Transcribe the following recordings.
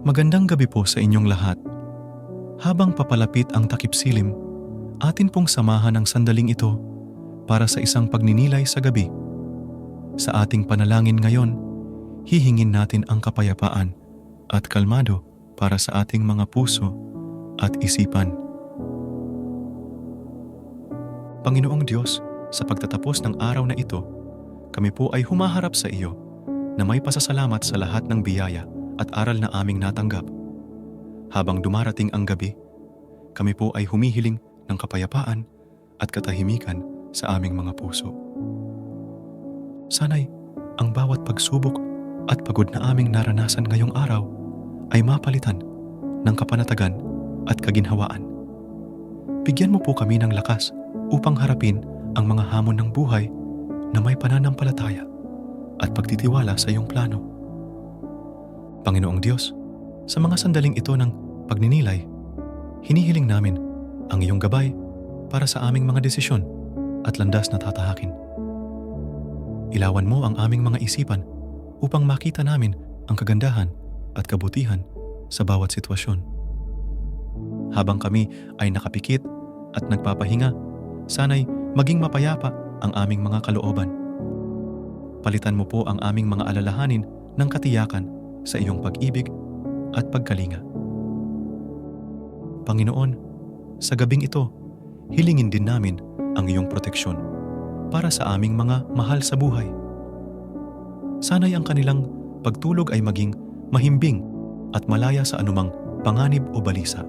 Magandang gabi po sa inyong lahat. Habang papalapit ang takip silim, atin pong samahan ang sandaling ito para sa isang pagninilay sa gabi. Sa ating panalangin ngayon, hihingin natin ang kapayapaan at kalmado para sa ating mga puso at isipan. Panginoong Diyos, sa pagtatapos ng araw na ito, kami po ay humaharap sa iyo na may pasasalamat sa lahat ng biyaya at aral na aming natanggap. Habang dumarating ang gabi, kami po ay humihiling ng kapayapaan at katahimikan sa aming mga puso. Sana'y ang bawat pagsubok at pagod na aming naranasan ngayong araw ay mapalitan ng kapanatagan at kaginhawaan. Bigyan mo po kami ng lakas upang harapin ang mga hamon ng buhay na may pananampalataya at pagtitiwala sa iyong plano. Panginoong Diyos, sa mga sandaling ito ng pagninilay, hinihiling namin ang iyong gabay para sa aming mga desisyon at landas na tatahakin. Ilawan mo ang aming mga isipan upang makita namin ang kagandahan at kabutihan sa bawat sitwasyon. Habang kami ay nakapikit at nagpapahinga, sana'y maging mapayapa ang aming mga kalooban. Palitan mo po ang aming mga alalahanin ng katiyakan sa iyong pag-ibig at pagkalinga. Panginoon, sa gabing ito, hilingin din namin ang iyong proteksyon para sa aming mga mahal sa buhay. Sana'y ang kanilang pagtulog ay maging mahimbing at malaya sa anumang panganib o balisa.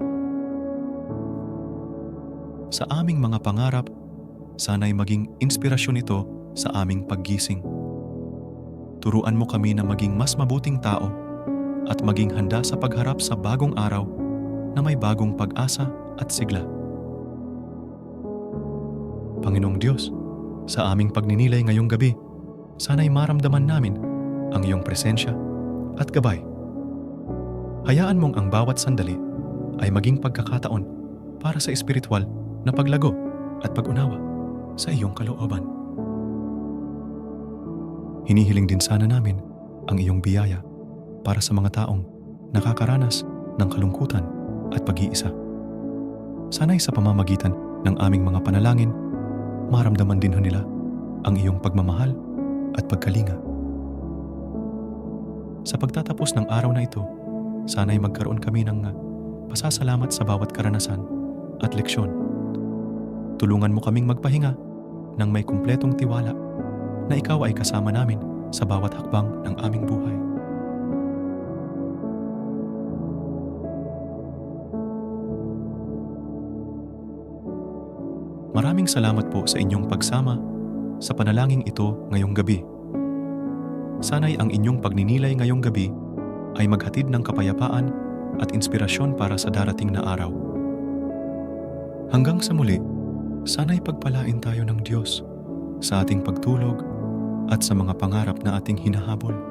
Sa aming mga pangarap, sana'y maging inspirasyon ito sa aming paggising. Turuan mo kami na maging mas mabuting tao at maging handa sa pagharap sa bagong araw na may bagong pag-asa at sigla. Panginoong Diyos, sa aming pagninilay ngayong gabi, sana'y maramdaman namin ang iyong presensya at gabay. Hayaan mong ang bawat sandali ay maging pagkakataon para sa espiritual na paglago at pag-unawa sa iyong kalooban. Hinihiling din sana namin ang iyong biyaya para sa mga taong nakakaranas ng kalungkutan at pag-iisa. Sana'y sa pamamagitan ng aming mga panalangin, maramdaman din nila ang iyong pagmamahal at pagkalinga. Sa pagtatapos ng araw na ito, sana'y magkaroon kami ng uh, pasasalamat sa bawat karanasan at leksyon. Tulungan mo kaming magpahinga ng may kumpletong tiwala na ikaw ay kasama namin sa bawat hakbang ng aming buhay. Maraming salamat po sa inyong pagsama sa panalangin ito ngayong gabi. Sana'y ang inyong pagninilay ngayong gabi ay maghatid ng kapayapaan at inspirasyon para sa darating na araw. Hanggang sa muli, sana'y pagpalain tayo ng Diyos sa ating pagtulog at sa mga pangarap na ating hinahabol.